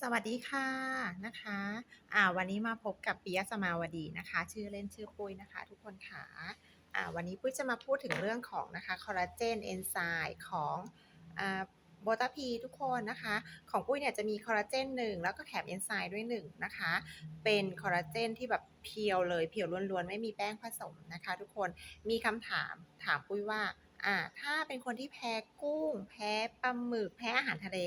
สวัสดีค่ะนะคะอ่าวันนี้มาพบกับปิยะสมาวดีนะคะ ชื่อเล่นชื่อปุ้ยนะคะ ทุกคนค่ะอ่าวันนี้ปุ้ยจะมาพูดถึงเรื่องของนะคะคอลลาเจนเอนไซม์ของอ่าโบตาพีทุกคนนะคะ ของปุ้ยเนี่ยจะมีคอลลาเจนหนึ่งแล้วก็แถมเอนไซม์ด้วยหนึ่งนะคะ เป็นคอลลาเจนที่แบบเพียวเลยเพียวล้วนๆ ไม่มีแป้งผสมนะคะ ทุกคนมีคำถามถามปุ้ยว่า อ่าถ้าเป็นคนที่แพ้กุ้ง แพ้ปลาหมึก แพ้อาหารทะเล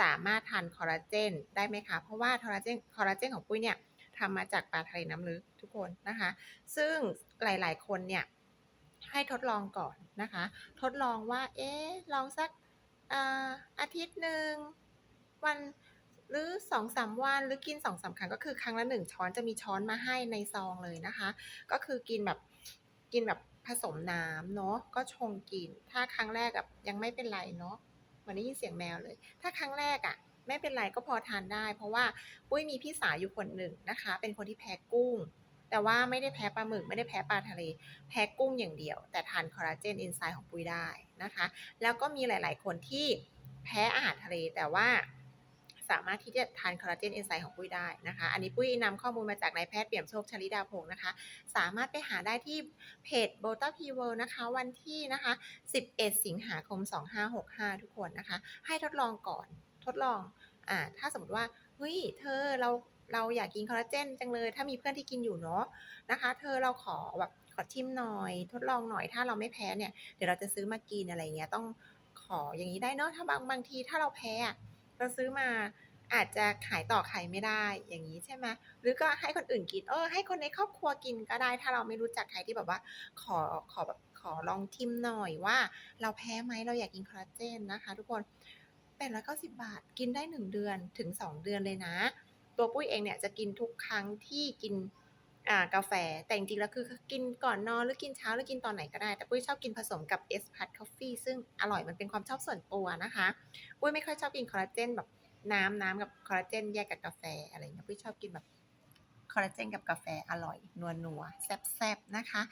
สามารถทานคอลลาเจนได้ไหมคะ เพราะว่าคอลลาเจนคอลลาเจนของปุ้ยเนี่ยทำมาจากปลาทะเลน้ำลึกทุกคนนะคะ ซึ่งหลาย ๆ คนเนี่ยให้ทดลองก่อนนะคะ ทดลองว่า เอ๊ะ ลองสักอาอาทิตย์หนึ่งวันหรือสองสามวันหรือกินสองสามครั้งก็คือครั้งละหนึ่งช้อนจะมีช้อนมาให้ในซองเลยนะคะ ก็คือกินแบบกินแบบ ผสมน้ำเนาะก็ชงกิน ถ้าครั้งแรกอะยังไม่เป็นไรเนาะเหมือนได้ยินเสียงแมวเลย ถ้าครั้งแรกอะ่ะไม่เป็นไรก็พอทานได้ เพราะว่าปุ้ยมีพี่สาวอยู่คนหนึ่งนะคะ เป็นคนที่แพ้กุ้ง แต่ว่าไม่ได้แพ้ปลาหมึกไม่ได้แพ้ปลาทะเล แพ้กุ้งอย่างเดียว แต่ทานคอลลาเจนอินไซด์ของปุ้ยได้นะคะ แล้วก็มีหลาย ๆ คนที่แพ้อาหารทะเลแต่ว่า สามารถที่จะทานคอลลาเจนเอนไซม์ของปุ้ยได้นะคะ อันนี้ปุ้ยนำข้อมูลมาจากนายแพทย์เปี่ยมโชคชลิดาพงศ์นะคะ สามารถไปหาได้ที่เพจ b o t a p w o r l d นะคะ วันที่นะคะ 11 สิงหาคม 2565 ทุกคนนะคะ ให้ทดลองก่อนทดลองอ่าถ้าสมมติว่าเฮ้ยเธอเราเราอยากกินคอลลาเจนจังเลย ถ้ามีเพื่อนที่กินอยู่เนาะนะคะ เธอเราขอแบบขอชิมหน่อย ทดลองหน่อยถ้าเราไม่แพ้เนี่ยเดี๋ยวเราจะซื้อมากินอะไรเงี้ยต้องขออย่างนี้ได้เนาะถ้าบางบางทีถ้าเราแพ้ เราซื้อมาอาจจะขายต่อใครไม่ได้อย่างนี้ใช่ไหมหรือก็ให้คนอื่นกิน เออ ให้คนในครอบครัวกินก็ได้ ถ้าเราไม่รู้จักใครที่แบบว่า ขอขอแบบขอลองชิมหน่อยว่า เราแพ้ไหมเราอยากกินคอลลาเจนนะคะ ทุกคน890 บาทกินได้ 1 เดือนถึง 2 เดือนเลยนะ ตัวปุ้ยเองเนี่ยจะกินทุกครั้งที่กิน อ่ากาแฟ แต่จริงๆแล้วคือกินก่อนนอนหรือกินเช้าหรือกินตอนไหนก็ได้ แต่ปุ้ยชอบกินผสมกับ Espresso Coffee ซึ่งอร่อยมันเป็นความชอบส่วนตัวนะคะปุ้ยไม่ค่อยชอบกินคอลลาเจนแบบน้ำน้ำกับคอลลาเจนแยกกับกาแฟอะไรเงี้ยปุ้ยชอบกินแบบคอลลาเจนกับกาแฟอร่อยนัวๆแซ่บๆนะคะ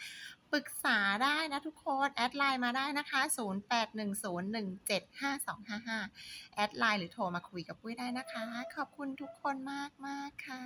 ปรึกษาได้นะทุกคน แอดไลน์มาได้นะคะ 0810175255 แอดไลน์หรือโทรมาคุยกับปุ้ยได้นะคะ ขอบคุณทุกคนมากๆค่ะ